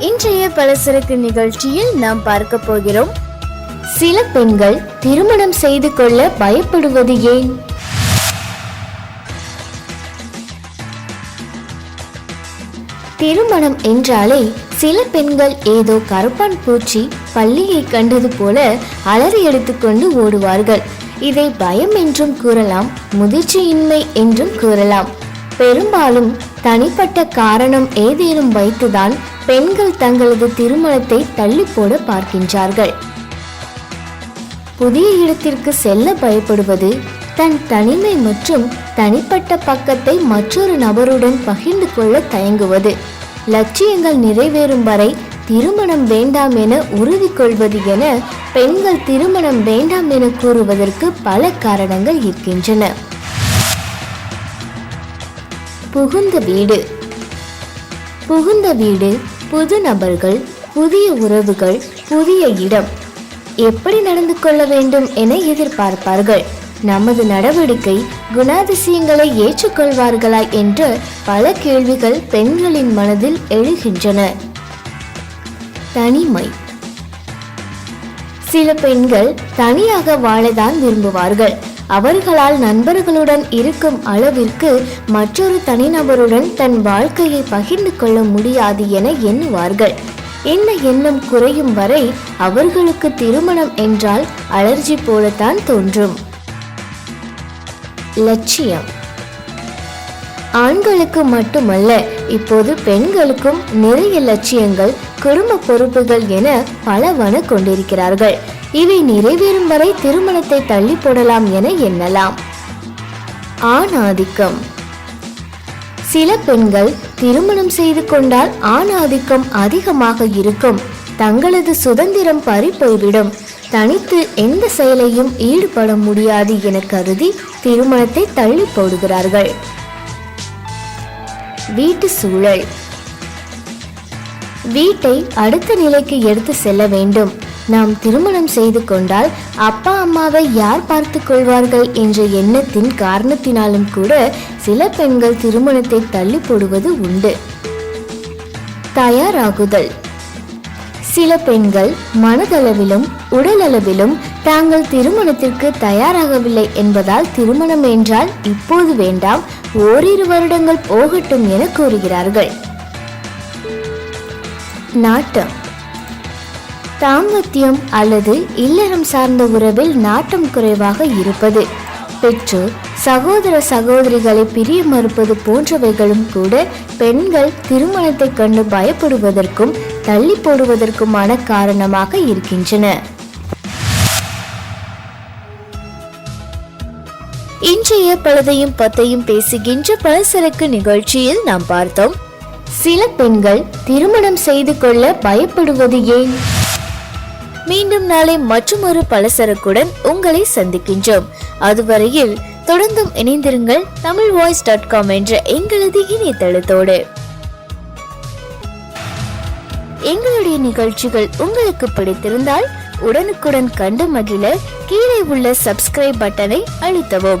இன்றைய பலசரக்கு நிகழ்ச்சியில் நாம் பார்க்க போகிறோம். சில பெண்கள் திருமணம் செய்து கொள்ள பயப்படுவது ஏன்? திருமணம் என்றாலே சில பெண்கள் ஏதோ கருப்பான் பூச்சி பள்ளியை கண்டது போல அலறி எடுத்துக்கொண்டு ஓடுவார்கள். இதை பயம் என்றும் கூறலாம் முதிர்ச்சியின்மை என்றும் கூறலாம். பெரும்பாலும் தனிப்பட்ட காரணம் ஏதேனும் வைத்துதான் பெண்கள் தங்களது திருமணத்தை தள்ளி போட பார்க்கின்றார்கள். புதிய இடத்திற்கு செல்ல பயப்படுவது தன் தனிமை மற்றும் தனிப்பட்ட பக்கத்தை மற்றொரு நபருடன் பகிர்ந்து கொள்ள தயங்குவது லட்சியங்கள் நிறைவேறும் வரை திருமணம் வேண்டாம் என உறுதி கொள்வது என பெண்கள் திருமணம் வேண்டாம் என கூறுவதற்கு பல காரணங்கள் இருக்கின்றன. புகுந்த வீடு. புகுந்த வீடு புது நபர்கள் புதிய உறவுகள் புதிய இடம். எப்படி நடந்து கொள்ள வேண்டும் என எதிர்பார்ப்பார்கள்? நமது நடவடிக்கை குணாதிசயங்களை ஏற்றுக்கொள்வார்களா என்று பல கேள்விகள் பெண்களின் மனதில் எழுகின்றன. தனிமை. சில பெண்கள் தனியாக வாழதான் விரும்புவார்கள். அவர்களால் நண்பர்களுடன் இருக்கும் அளவிற்கு மற்றொரு தனிநபருடன் தன் வாழ்க்கையை பகிர்ந்து கொள்ள முடியாது என எண்ணுவார்கள். என்ன எண்ணம் குறையும் வரை அவர்களுக்கு திருமணம் என்றால் அலர்ஜி போலத்தான் தோன்றும். லட்சியம். ஆண்களுக்கு மட்டுமல்ல இப்போது பெண்களுக்கும் நிறைய லட்சியங்கள் குடும்ப பொறுப்புகள் என பலவன கொண்டிருக்கிறார்கள். இவை நிறைவேறும் வரை திருமணத்தை தள்ளி போடலாம் என எண்ணலாம். ஆண் ஆதிக்கம் சில பெண்கள் திருமணம் செய்து கொண்டால் ஆண் ஆதிக்கம் அதிகமாக இருக்கும். தங்களது சுதந்திரம் பறிப்போய்விடும் தனித்து எந்த செயலையும் ஈடுபட முடியாது என கருதி திருமணத்தை தள்ளி போடுகிறார்கள். வீட்டு சூழல். வீட்டை அடுத்த நிலைக்கு எடுத்து செல்ல வேண்டும். நாம் திருமணம் செய்து கொண்டால் அப்பா அம்மாவை யார் பார்த்து கொள்வார்கள் என்ற எண்ணத்தின் காரணத்தினாலும் கூட சில பெண்கள் திருமணத்தை தள்ளி போடுவது உண்டு. தயாராகுதல். சில பெண்கள் மனதளவிலும் உடலளவிலும் தாங்கள் திருமணத்திற்கு தயாராகவில்லை என்பதால் திருமணம் என்றால் இப்போது வேண்டாம் ஓரிரு வருடங்கள் போகட்டும் என கூறுகிறார்கள். நாட்டம். தாம்பத்தியம் அல்லது இல்லறம் சார்ந்த உறவில் நாட்டம் குறைவாக இருப்பது. பெற்றோர் சகோதர சகோதரிகளை பிரிய மறுப்பது போன்றவைகளும் கூட பெண்கள் திருமணத்தை கண்டு பயப்படுவதற்கும் தள்ளி போடுவதற்குமான காரணமாக இருக்கின்றன. இன்றைய பலதையும் பத்தையும் பேசுகின்ற பலசரக்கு நிகழ்ச்சியில் நாம் பார்த்தோம். சில பெண்கள் திருமணம் செய்து கொள்ள பயப்படுவது ஏன்? மீண்டும் நாளை மற்றொரு பலசரக்குடன் உங்களை சந்திக்கின்றோம். அதுவரையில் தொடர்ந்தும் இணைந்திருங்கள் தமிழ் வாய்ஸ் டாட் காம் என்ற எங்களது இணையதளத்தோடு. எங்களுடைய நிகழ்ச்சிகள் உங்களுக்கு பிடித்திருந்தால் உடனுக்குடன் கண்டு மகிழ கீழே உள்ள சப்ஸ்கிரைப் பட்டனை அழுத்தவும்.